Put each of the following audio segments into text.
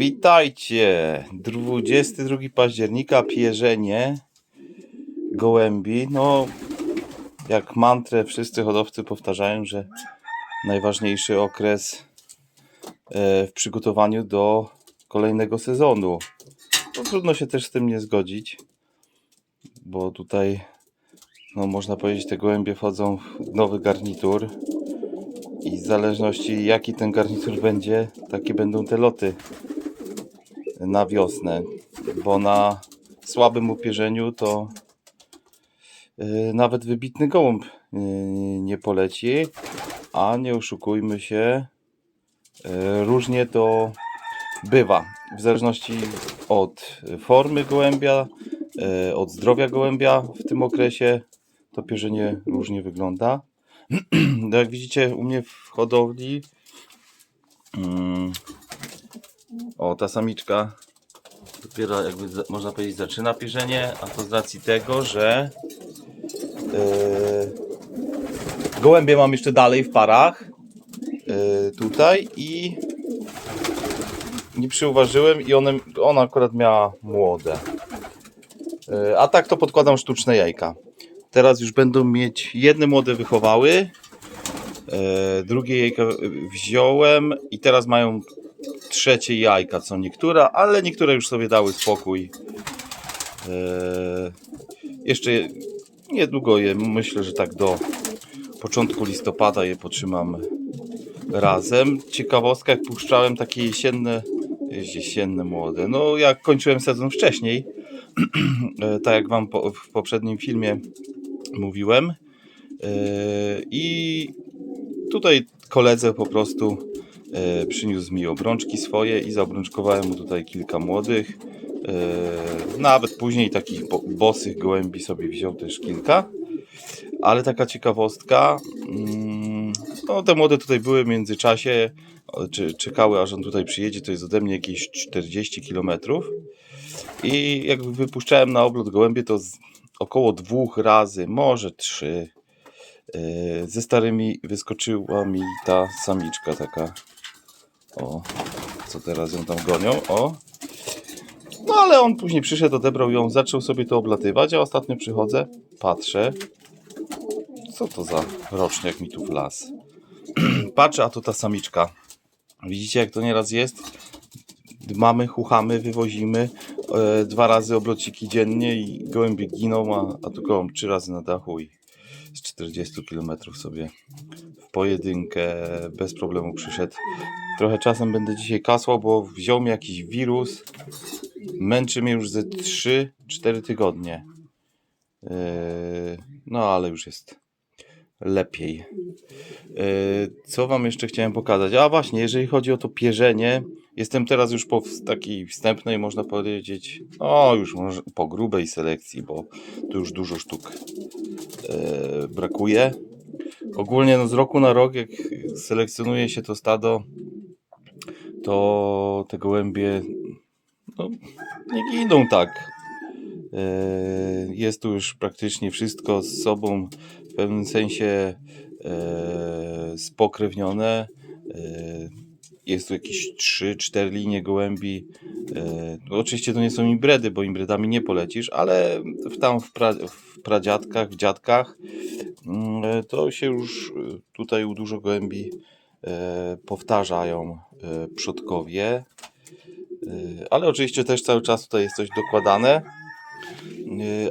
Witajcie! 22 października, pierzenie gołębi. No, jak mantrę wszyscy hodowcy powtarzają, że najważniejszy okres e, w przygotowaniu do kolejnego sezonu. No, trudno się też z tym nie zgodzić, bo tutaj, no można powiedzieć, te gołębie wchodzą w nowy garnitur. I w zależności jaki ten garnitur będzie, takie będą te loty na wiosnę. Bo na słabym upierzeniu to yy, nawet wybitny gołąb yy, nie poleci. A nie oszukujmy się, yy, różnie to bywa. W zależności od formy gołębia, od zdrowia gołębia w tym okresie to pierzenie różnie wygląda. No jak widzicie u mnie w hodowli mm, o ta samiczka dopiero jakby można powiedzieć zaczyna pierzenie, a to z racji tego, że yy, gołębie mam jeszcze dalej w parach yy, tutaj i nie przyuważyłem i one, ona akurat miała młode. Yy, a tak to podkładam sztuczne jajka. Teraz już będą mieć jedne młode wychowały. Drugie jajka wziąłem i teraz mają trzecie jajka, co niektóre, ale niektóre już sobie dały spokój. E, jeszcze niedługo je, myślę, że tak do początku listopada je potrzymam razem. Ciekawostka, jak puszczałem takie jesienne, jesienne młode, no jak kończyłem sezon wcześniej, e, tak jak wam po, w poprzednim filmie mówiłem. Yy, I tutaj koledze po prostu przyniósł mi obrączki swoje i zaobrączkowałem mu tutaj kilka młodych. Yy, Nawet później takich bo- bosych gołębi sobie wziął też kilka. Ale taka ciekawostka, mm, no te młode tutaj były w międzyczasie, czekały aż on tutaj przyjedzie, to jest ode mnie jakieś 40 km. I jak wypuszczałem na oblot gołębie, to około dwóch razy, może trzy, yy, ze starymi wyskoczyła mi ta samiczka taka. O, co teraz ją tam gonią, o. No ale on później przyszedł, odebrał ją, zaczął sobie to oblatywać, a ostatnio przychodzę, patrzę, co to za roczniak mi tu wlazł. Patrzę, a to ta samiczka. Widzicie jak to nieraz jest? mamy, chuchamy, wywozimy e, dwa razy oblociki dziennie i gołębie giną, a, a tu gołąb trzy razy na dachu i z 40 km sobie w pojedynkę bez problemu przyszedł. Trochę czasem będę dzisiaj kasłał, bo wziął mi jakiś wirus. Męczy mnie już ze 3-4 tygodnie. E, no ale już jest lepiej. E, Co Wam jeszcze chciałem pokazać? A właśnie, jeżeli chodzi o to pierzenie, jestem teraz już po takiej wstępnej, można powiedzieć, no już może po grubej selekcji, bo tu już dużo sztuk e, brakuje. Ogólnie no, z roku na rok, jak selekcjonuje się to stado, to te gołębie no, nie giną tak. E, Jest tu już praktycznie wszystko z sobą w pewnym sensie e, spokrewnione. E, Jest tu jakieś 3-4 linie gołębi. No oczywiście to nie są imbredy, bo imbredami nie polecisz, ale tam w, pra, w pradziadkach, w dziadkach mm, to się już tutaj u dużo gołębi powtarzają e, przodkowie. E, Ale oczywiście też cały czas tutaj jest coś dokładane.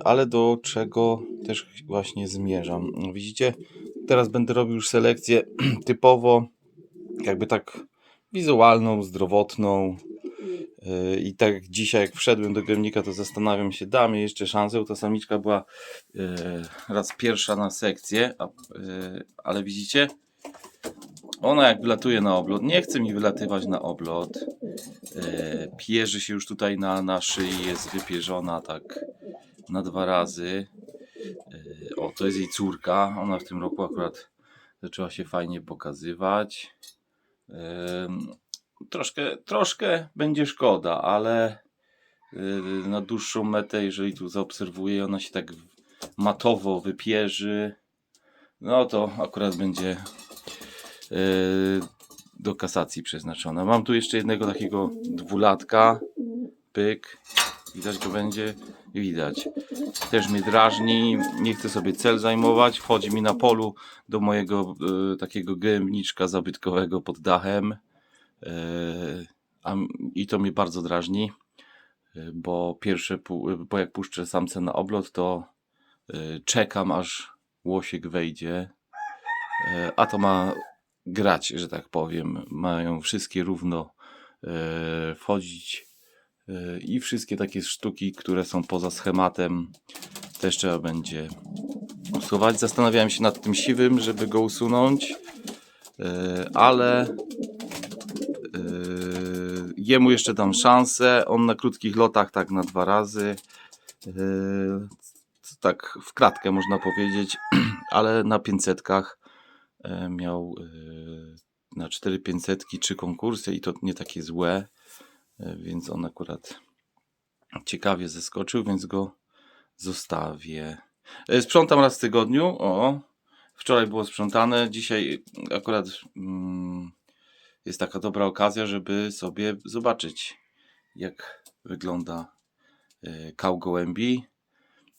Ale do czego też właśnie zmierzam. Widzicie, teraz będę robił już selekcję typowo, jakby tak wizualną, zdrowotną. I tak dzisiaj, jak wszedłem do gębnika, to zastanawiam się, dam jej jeszcze szansę. Ta samiczka była raz pierwsza na sekcję, ale widzicie, ona jak wylatuje na oblot, nie chce mi wylatywać na oblot. Yy, pierzy się już tutaj na, na szyi, jest wypierzona tak na dwa razy. Yy, O, to jest jej córka. Ona w tym roku akurat zaczęła się fajnie pokazywać. Ym, Troszkę, troszkę będzie szkoda, ale na dłuższą metę, jeżeli tu zaobserwuję, ona się tak matowo wypierzy, no to akurat będzie do kasacji przeznaczona. Mam tu jeszcze jednego takiego dwulatka. Pyk. Widać go będzie? Widać. Też mnie drażni. Nie chcę sobie cel zajmować. Wchodzi mi na polu do mojego e, takiego gębniczka zabytkowego pod dachem. E, a, I to mnie bardzo drażni. e, Bo pierwsze, bo jak puszczę samce na oblot, to e, czekam aż łosiek wejdzie. E, A to ma grać, że tak powiem. Mają wszystkie równo e, wchodzić e, i wszystkie takie sztuki, które są poza schematem, też trzeba będzie usuwać. Zastanawiałem się nad tym siwym, żeby go usunąć, e, ale e, jemu jeszcze dam szansę. On na krótkich lotach tak na dwa razy. e, Tak w kratkę można powiedzieć, ale na 500 e, miał e, na 4 500 trzy konkursy i to nie takie złe, e, więc on akurat ciekawie zeskoczył, więc go zostawię. E, Sprzątam raz w tygodniu. O, wczoraj było sprzątane, dzisiaj akurat mm, jest taka dobra okazja, żeby sobie zobaczyć, jak wygląda e, kał gołębi.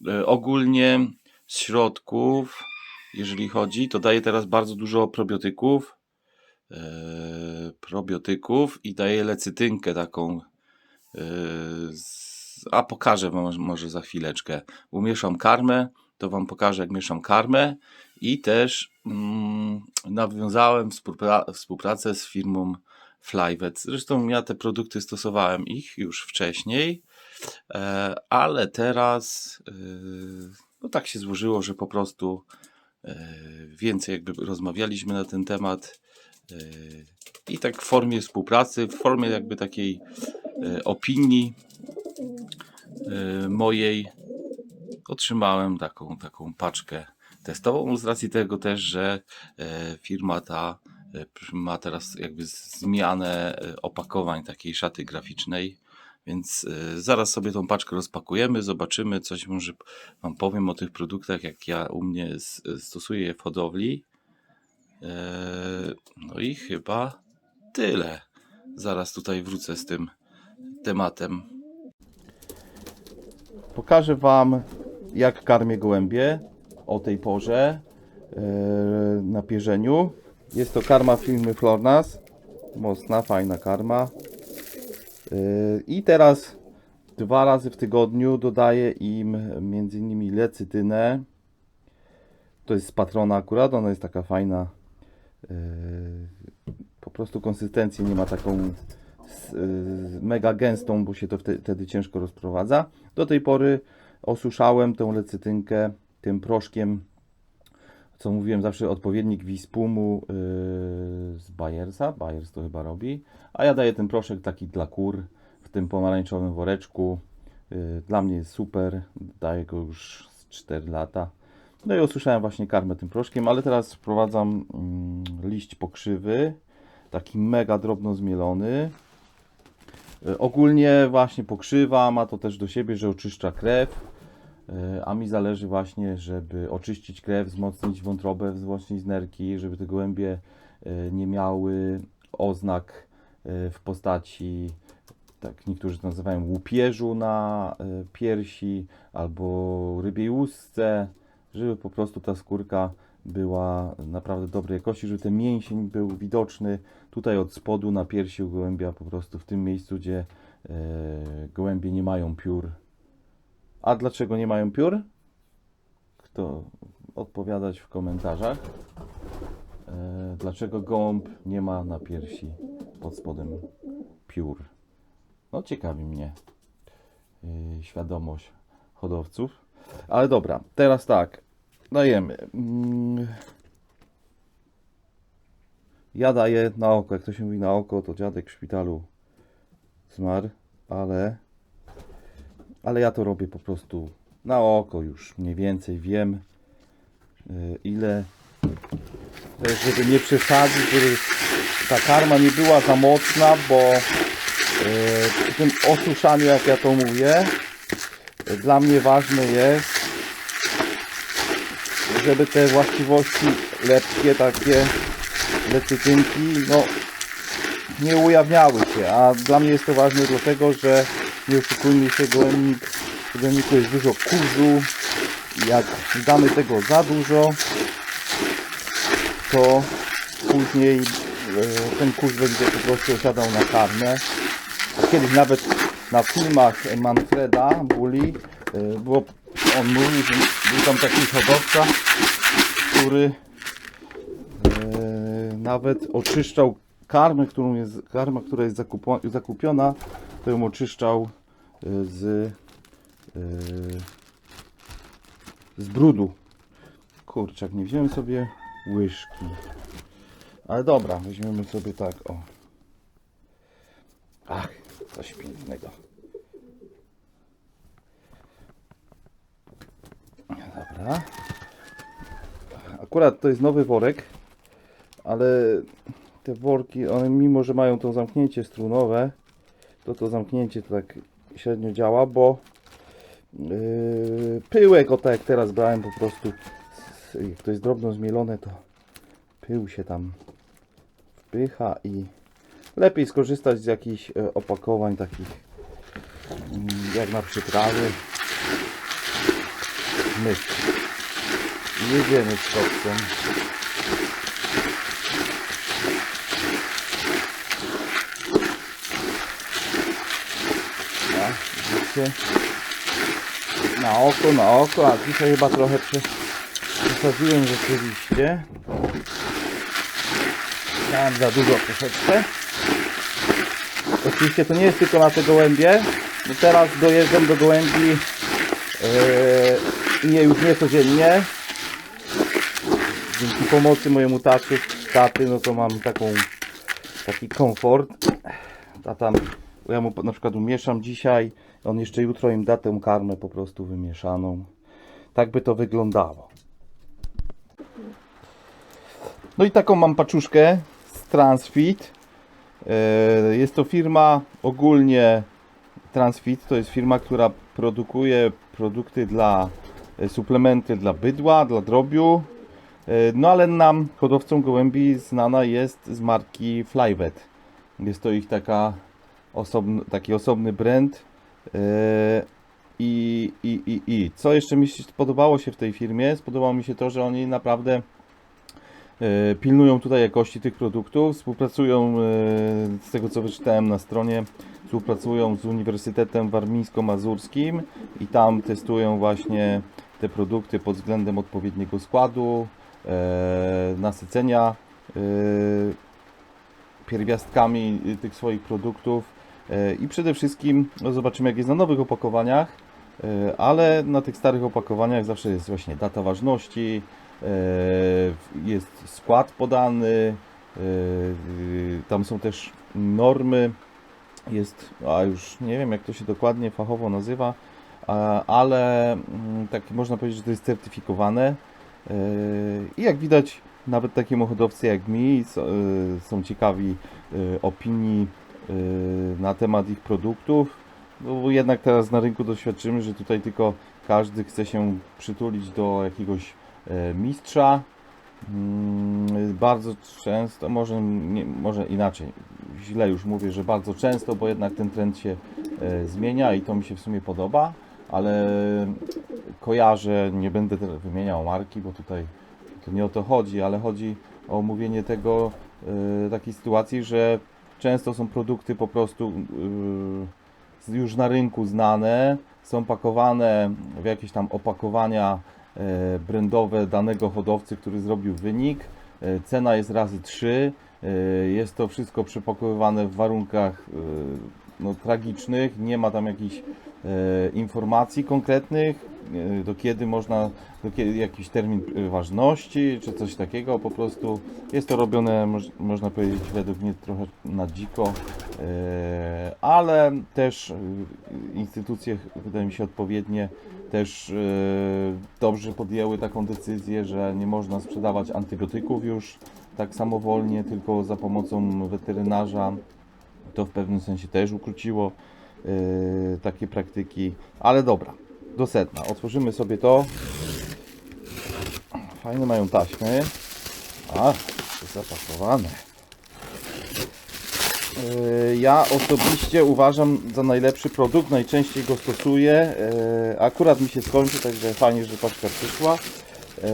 E, Ogólnie z środków, jeżeli chodzi, to daje teraz bardzo dużo probiotyków. e, probiotyków i daje lecytynkę taką. e, z, a pokażę wam może za chwileczkę. Umieszam karmę, to wam pokażę jak mieszam karmę i też mm, nawiązałem współpra- współpracę z firmą Flyvet. Zresztą ja te produkty stosowałem ich już wcześniej, e, ale teraz e, no tak się złożyło, że po prostu więcej jakby rozmawialiśmy na ten temat e, i tak w formie współpracy, w formie jakby takiej e, opinii e, mojej otrzymałem taką, taką paczkę testową z racji tego też, że e, firma ta e, ma teraz jakby zmianę e, opakowań takiej szaty graficznej, więc e, zaraz sobie tą paczkę rozpakujemy, zobaczymy, coś może wam powiem o tych produktach, jak ja u mnie stosuję je w hodowli. E, No i chyba tyle. Zaraz tutaj wrócę z tym tematem. Pokażę Wam, jak karmię gołębie o tej porze e, na pierzeniu. Jest to karma firmy Flornas. Mocna, fajna karma. E, I teraz dwa razy w tygodniu dodaję im innymi lecytynę. To jest z patrona akurat, ona jest taka fajna. e, Po prostu konsystencję nie ma taką y, mega gęstą, bo się to wte- wtedy ciężko rozprowadza. Do tej pory osuszałem tę lecytynkę tym proszkiem, co mówiłem zawsze odpowiednik Wispumu yy, z Bayersa. Bayers to chyba robi. A ja daję ten proszek taki dla kur w tym pomarańczowym woreczku. Yy, dla mnie jest super. Daję go już z 4 lata. No i osuszałem właśnie karmę tym proszkiem, ale teraz wprowadzam mm, liść pokrzywy. Taki mega drobno zmielony. E, Ogólnie właśnie pokrzywa, ma to też do siebie, że oczyszcza krew, a mi zależy właśnie, żeby oczyścić krew, wzmocnić wątrobę, wzmocnić nerki, żeby te gołębie e, nie miały oznak e, w postaci, tak niektórzy to nazywają łupieżu na e, piersi albo rybiej łusce, żeby po prostu ta skórka była naprawdę dobrej jakości, żeby ten mięsień był widoczny tutaj od spodu na piersi u gołębia, po prostu w tym miejscu, gdzie e, gołębie nie mają piór. A dlaczego nie mają piór? Kto odpowiadać w komentarzach? E, dlaczego gołąb nie ma na piersi pod spodem piór? No ciekawi mnie e, świadomość hodowców. Ale dobra, teraz tak. Dajemy. Mm. Ja daję na oko, jak to się mówi na oko, to dziadek w szpitalu zmarł, ale ale ja to robię po prostu na oko już mniej więcej wiem y, ile żeby nie przesadzić, żeby ta karma nie była za mocna, bo przy tym osuszaniu jak ja to mówię dla mnie ważne jest żeby te właściwości lepkie takie lecytynki, no nie ujawniały się, a dla mnie jest to ważne dlatego, że nie oszukujmy się, gołębnik, w gołębniku jest dużo kurzu jak damy tego za dużo, to później e, ten kurz będzie po prostu osiadał na karmę. Kiedyś nawet na filmach Manfreda Bulli e, było, on mówił, że był tam taki hodowca, który e, nawet oczyszczał karmę, którą jest, karma, która jest zakupiona, to ją oczyszczał z, e, z brudu. Kurczak, nie wziąłem sobie łyżki. Ale dobra, weźmiemy sobie tak, o. Ach, coś pięknego. Dobra. Akurat to jest nowy worek, ale te worki, one mimo, że mają to zamknięcie strunowe, to to zamknięcie to tak średnio działa, bo yy, pyłek, o tak jak teraz brałem po prostu, jak to jest drobno zmielone, to pył się tam wpycha i lepiej skorzystać z jakichś e, opakowań takich mm, jak na przyprawy. Myk. Jedziemy z kopcem. A, Na oko, na oko, a dzisiaj chyba trochę prze, przesadziłem rzeczywiście. Dałem za dużo troszeczkę. Oczywiście to nie jest tylko na te gołębie. No teraz dojeżdżam do gołębi yy, nie już nie codziennie. Dzięki pomocy mojemu taty, taty no to mam taką taki komfort. A tam ja mu na przykład umieszam dzisiaj, on jeszcze jutro im da tę karmę po prostu wymieszaną. Tak by to wyglądało. No i taką mam paczuszkę z Transfit. E, Jest to firma ogólnie Transfit to jest firma, która produkuje produkty dla e, suplementy dla bydła, dla drobiu. E, No ale nam, hodowcom gołębi, znana jest z marki Flyvet. Jest to ich taka osobny, taki osobny brand. E, I, i, i, I co jeszcze mi się podobało się w tej firmie? Spodobało mi się to, że oni naprawdę e, pilnują tutaj jakości tych produktów, współpracują e, z tego co wyczytałem na stronie, współpracują z Uniwersytetem Warmińsko-Mazurskim i tam testują właśnie te produkty pod względem odpowiedniego składu, nasycenia pierwiastkami tych swoich produktów i przede wszystkim no zobaczymy jak jest na nowych opakowaniach, e, ale na tych starych opakowaniach zawsze jest właśnie data ważności, e, jest skład podany, e, tam są też normy, jest, a już nie wiem jak to się dokładnie fachowo nazywa, ale mm, tak można powiedzieć, że to jest certyfikowane. E, i jak widać nawet takiemu hodowcy jak mi e, są ciekawi e, opinii e, na temat ich produktów, no jednak teraz na rynku doświadczymy, że tutaj tylko każdy chce się przytulić do jakiegoś e, mistrza. Mm, Bardzo często, może, nie, może inaczej, źle już mówię, że bardzo często, bo jednak ten trend się e, zmienia i to mi się w sumie podoba, ale kojarzę, nie będę wymieniał marki, bo tutaj to nie o to chodzi, ale chodzi o omówienie tego, e, takiej sytuacji, że często są produkty po prostu e, z- już na rynku znane, są pakowane w jakieś tam opakowania e, brandowe danego hodowcy, który zrobił wynik. E, Cena jest razy 3. Jest to wszystko przepakowywane w warunkach e, no, tragicznych. Nie ma tam jakichś e, informacji konkretnych, e, do kiedy można, do kiedy jakiś termin e, ważności, czy coś takiego. Po prostu jest to robione, moż, można powiedzieć, według mnie trochę na dziko, e, ale też e, instytucje, wydaje mi się, odpowiednie też e, dobrze podjęły taką decyzję, że nie można sprzedawać antybiotyków już tak samowolnie, tylko za pomocą weterynarza. To w pewnym sensie też ukróciło e, takie praktyki, ale dobra, do sedna. Otworzymy sobie to. Fajne mają taśmy. A, zapakowane. Yy, Ja osobiście uważam za najlepszy produkt, najczęściej go stosuję. Yy, Akurat mi się skończy, także fajnie, że paczka przyszła. Yy,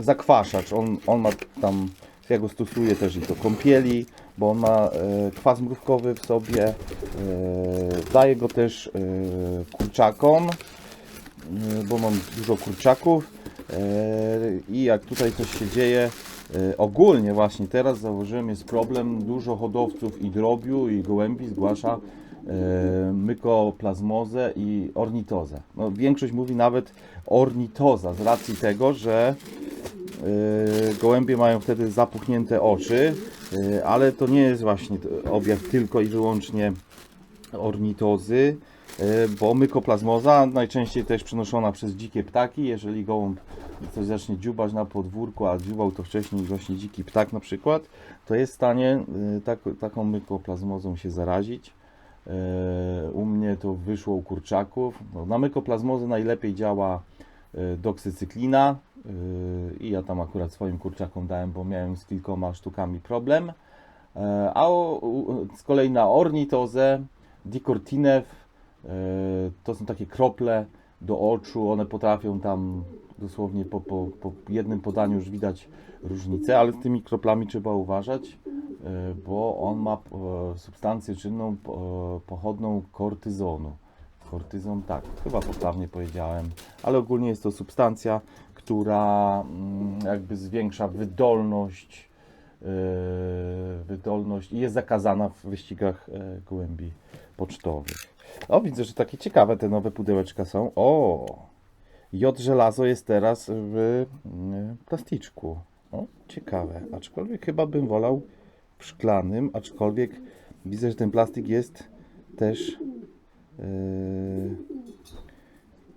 Zakwaszacz, on, on ma tam, ja go stosuję też i do kąpieli, bo on ma yy, kwas mrówkowy w sobie. Yy, Daję go też yy, kurczakom, bo mam dużo kurczaków. I jak tutaj coś się dzieje, E, Ogólnie właśnie teraz zauważyłem jest problem, dużo hodowców i drobiu i gołębi zgłasza e, mykoplazmozę i ornitozę. No, większość mówi nawet ornitoza z racji tego, że e, gołębie mają wtedy zapuchnięte oczy, e, ale to nie jest właśnie objaw tylko i wyłącznie ornitozy, e, bo mykoplazmoza najczęściej też przenoszona przez dzikie ptaki, jeżeli gołąb coś zacznie dziubać na podwórku, a dziubał to wcześniej właśnie dziki ptak na przykład, to jest w stanie y, tak, taką mykoplazmozą się zarazić. U mnie to wyszło u kurczaków. No, na mykoplazmozę najlepiej działa doksycyklina i ja tam akurat swoim kurczakom dałem, bo miałem z kilkoma sztukami problem. E, A z kolei na ornitozę dikortinew e, to są takie krople do oczu, one potrafią tam dosłownie po, po, po jednym podaniu już widać różnicę, ale z tymi kroplami trzeba uważać, e, bo on ma e, substancję czynną po- pochodną kortyzonu. Kortyzon, tak, chyba poprawnie powiedziałem, ale ogólnie jest to substancja, która mm, jakby zwiększa wydolność, e, wydolność i jest zakazana w wyścigach e, gołębi pocztowych. O, widzę, że takie ciekawe te nowe pudełeczka są. O, J żelazo jest teraz w mm, plasticzku. O, ciekawe. Aczkolwiek chyba bym wolał w szklanym, aczkolwiek widzę, że ten plastik jest też yy,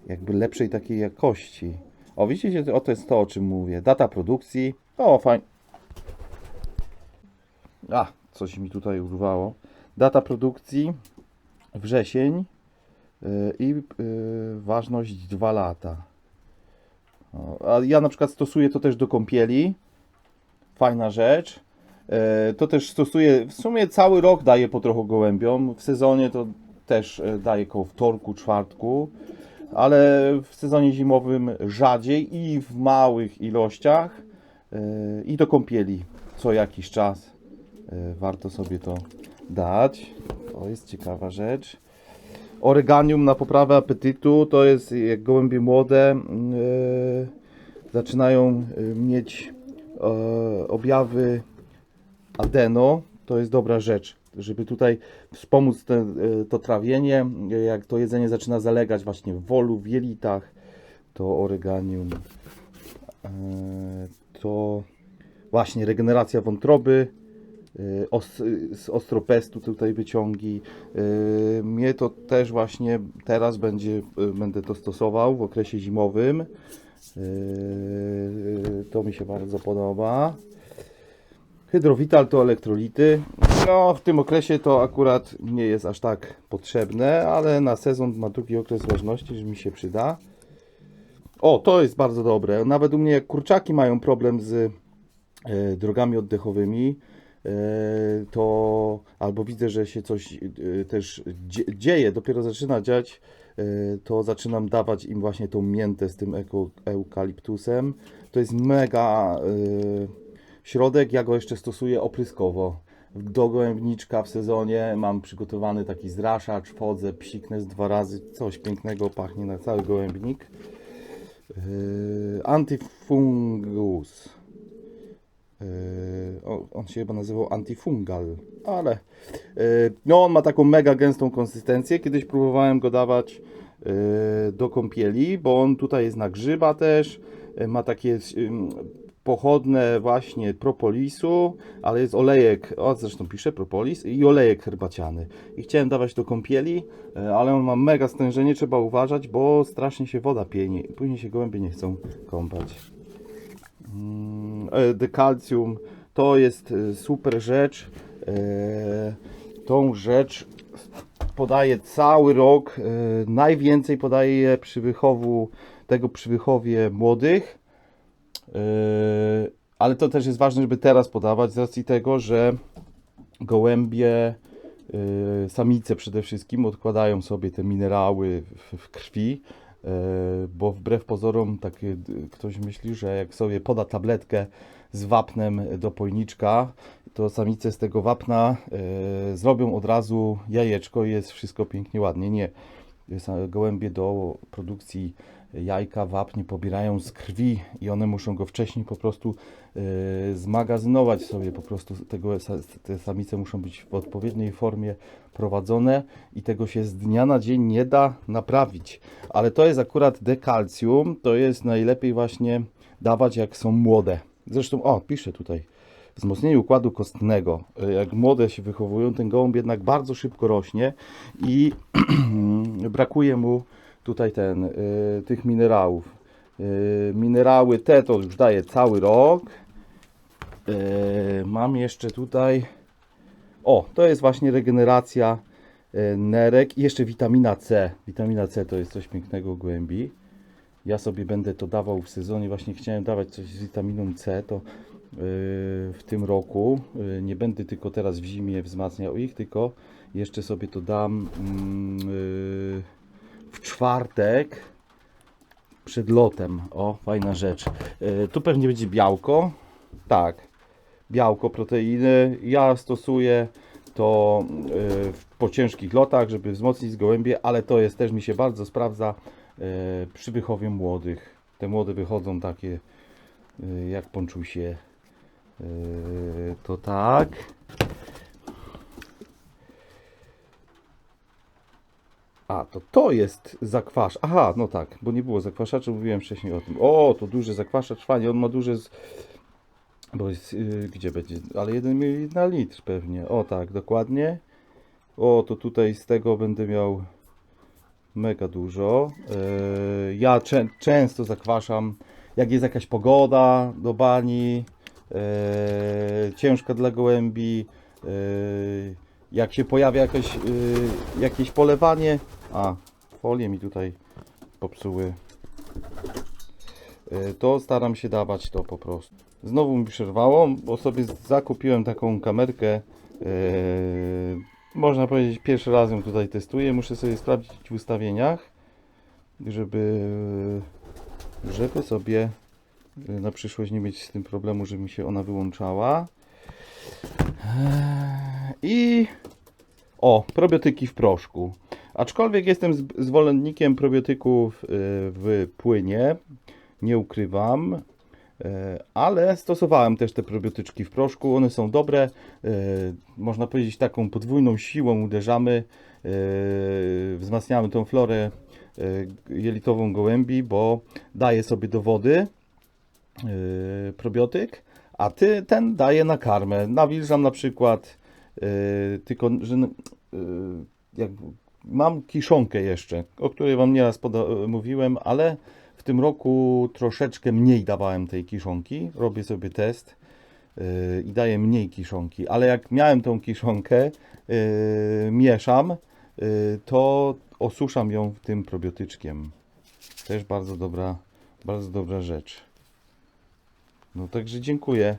jakby lepszej takiej jakości. O, widzicie, o to jest to, o czym mówię. Data produkcji. O, fajnie. A, coś mi tutaj urwało. Data produkcji wrzesień yy, i yy, ważność 2 lata. O, A ja na przykład stosuję to też do kąpieli. Fajna rzecz. E, To też stosuję, w sumie cały rok daję po trochu gołębiom. W sezonie to też e, daję koło wtorku, czwartku, ale w sezonie zimowym rzadziej i w małych ilościach. E, I do kąpieli co jakiś czas. E, Warto sobie to dać. To jest ciekawa rzecz. Oreganium na poprawę apetytu to jest jak gołębie młode yy, zaczynają mieć objawy adeno. To jest dobra rzecz, żeby tutaj wspomóc te, yy, to trawienie. Yy, Jak to jedzenie zaczyna zalegać właśnie w wolu, w jelitach, to oreganium yy, to właśnie regeneracja wątroby. Z ostropestu tutaj wyciągi. Mnie to też właśnie teraz będzie, będę to stosował w okresie zimowym. To mi się bardzo podoba. Hydrowital to elektrolity. No, w tym okresie to akurat nie jest aż tak potrzebne, ale na sezon ma drugi okres ważności, że mi się przyda. O, to jest bardzo dobre. Nawet u mnie jak kurczaki mają problem z e, drogami oddechowymi, e, to albo widzę, że się coś e, też dzie- dzieje, dopiero zaczyna dziać, to zaczynam dawać im właśnie tą miętę z tym eukaliptusem. To jest mega e, środek, ja go jeszcze stosuję opryskowo. Do gołębniczka w sezonie mam przygotowany taki zraszacz, wchodzę, psiknę z dwa razy, coś pięknego pachnie na cały gołębnik. Yy, antifungus. Yy, on się chyba nazywał antifungal, ale yy, no on ma taką mega gęstą konsystencję. Kiedyś próbowałem go dawać yy, do kąpieli, bo on tutaj jest na grzyba też. Yy, ma takie yy, pochodne właśnie propolisu, ale jest olejek, o zresztą pisze propolis i olejek herbaciany. I chciałem dawać do kąpieli, e, ale on ma mega stężenie, trzeba uważać, bo strasznie się woda pieni. Później się gołębie nie chcą kąpać. Mm, e, Dekalcium to jest e, super rzecz. Tą rzecz podaję cały rok. Najwięcej podaję przy wychowu tego przy wychowie młodych. Yy, ale to też jest ważne, żeby teraz podawać z racji tego, że gołębie, y, samice przede wszystkim odkładają sobie te minerały w, krwi, y, bo wbrew pozorom takie, d- ktoś myśli, że jak sobie poda tabletkę z wapnem do pojniczka, to samice z tego wapna zrobią od razu jajeczko i jest wszystko pięknie, ładnie. Nie. Gołębie do produkcji jajka wapnie pobierają z krwi i one muszą go wcześniej po prostu y, zmagazynować sobie po prostu tego, te samice muszą być w odpowiedniej formie prowadzone i tego się z dnia na dzień nie da naprawić. Ale to jest akurat dekalcjum, to jest najlepiej właśnie dawać jak są młode. Zresztą, o, piszę tutaj, wzmocnienie układu kostnego. Y, Jak młode się wychowują, ten gołąb jednak bardzo szybko rośnie i brakuje mu tutaj ten, y, tych minerałów. Y, minerały te to już daje cały rok. Mam jeszcze tutaj. O, to jest właśnie regeneracja nerek i jeszcze witamina C. Witamina C to jest coś pięknego głębi. Ja sobie będę to dawał w sezonie. Właśnie chciałem dawać coś z witaminą C, to w tym roku. Y, Nie będę tylko teraz w zimie wzmacniał ich, tylko jeszcze sobie to dam mm, y, w czwartek przed lotem. O, fajna rzecz. Y, Tu pewnie będzie białko. Tak, białko, proteiny. Ja stosuję to y, po ciężkich lotach, żeby wzmocnić gołębie, ale to jest też mi się bardzo sprawdza y, przy wychowie młodych. Te młode wychodzą takie y, jak ponczusie. Y, To tak. A, to to jest zakwaszacz. Aha, no tak, bo nie było zakwaszacza, mówiłem wcześniej o tym. O, to duży zakwaszacz, fajnie, on ma duże... Z... Bo jest, yy, gdzie będzie? Ale 1 ml na litr pewnie. O tak, dokładnie. O, to tutaj z tego będę miał mega dużo. Yy, ja czę- często zakwaszam, jak jest jakaś pogoda do bani, yy, ciężka dla gołębi, yy, jak się pojawia jakaś, yy, jakieś polewanie. A, folie mi tutaj popsuły. To staram się dawać to po prostu. Znowu mi przerwało, bo sobie zakupiłem taką kamerkę. Można powiedzieć, pierwszy raz ją tutaj testuję. Muszę sobie sprawdzić w ustawieniach, żeby, żeby sobie na przyszłość nie mieć z tym problemu, że mi się ona wyłączała. Eee, I o, probiotyki w proszku. Aczkolwiek jestem zwolennikiem probiotyków yy, w płynie, nie ukrywam, E, ale stosowałem też te probiotyczki w proszku. One są dobre. e, Można powiedzieć, taką podwójną siłą uderzamy, e, wzmacniamy tą florę jelitową gołębi, bo daje sobie do wody probiotyk, a ty, ten daje na karmę. Nawilżam na przykład, e, tylko że e, jak mam kiszonkę jeszcze, o której Wam nieraz mówiłem, ale w tym roku troszeczkę mniej dawałem tej kiszonki. Robię sobie test yy, i daję mniej kiszonki, ale jak miałem tą kiszonkę, yy, mieszam, yy, to osuszam ją tym probiotyczkiem. Też bardzo dobra, bardzo dobra rzecz. No także dziękuję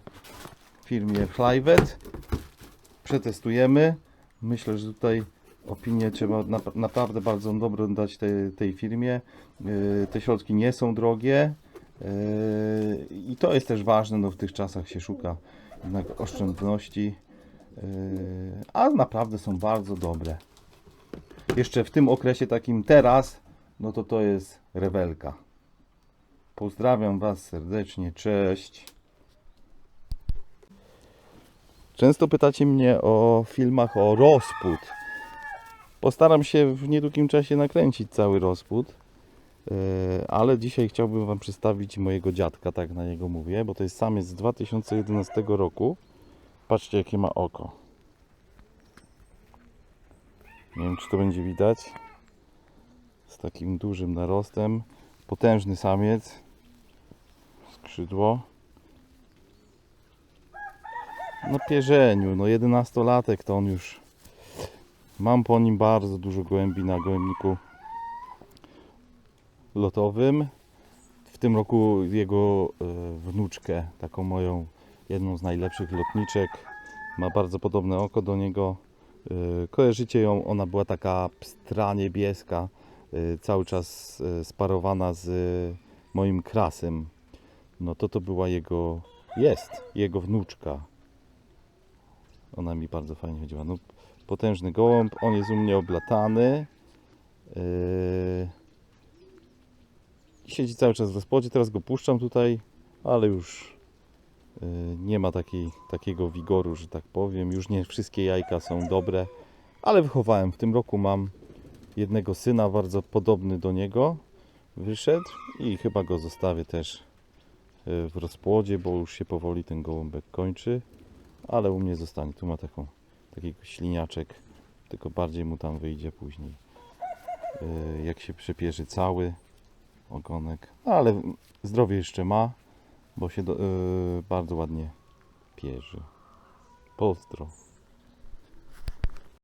firmie Flyvet. Przetestujemy. Myślę, że tutaj opinię trzeba nap- naprawdę bardzo dobrą dać tej, tej firmie. Yy, Te środki nie są drogie yy, i to jest też ważne, no w tych czasach się szuka jednak oszczędności, yy, a naprawdę są bardzo dobre. Jeszcze w tym okresie takim teraz, no to to jest rewelka. Pozdrawiam Was serdecznie, cześć. Często pytacie mnie o filmach o rozpód. Postaram się w niedługim czasie nakręcić cały rozpód. Yy, Ale dzisiaj chciałbym Wam przedstawić mojego dziadka, tak na niego mówię, bo to jest samiec z 2011 roku. Patrzcie, jakie ma oko. Nie wiem, czy to będzie widać. Z takim dużym narostem. Potężny samiec. Skrzydło. Na pierzeniu, no 11-latek to on już. Mam po nim bardzo dużo gołębi na gołębniku lotowym. W tym roku jego e, wnuczkę, taką moją jedną z najlepszych lotniczek, Ma bardzo podobne oko do niego. Yy, Kojarzycie ją, ona była taka pstra niebieska, yy, cały czas sparowana z moim krasem. No to to była jego, jest jego wnuczka. Ona mi bardzo fajnie chodziła. No, potężny gołąb, on jest u mnie oblatany. Yy, siedzi cały czas w gospodzie, teraz go puszczam tutaj, ale już yy, nie ma takiej, takiego wigoru, że tak powiem. Już nie wszystkie jajka są dobre, ale wychowałem. W tym roku mam jednego syna, bardzo podobny do niego. Wyszedł i chyba go zostawię też w rozpłodzie, bo już się powoli ten gołąbek kończy, ale u mnie zostanie. Tu ma taką, takiego śliniaczek, tylko bardziej mu tam wyjdzie później. Yy, Jak się przepierzy cały ogonek, no, ale zdrowie jeszcze ma, bo się do, yy, bardzo ładnie pierze. Pozdro.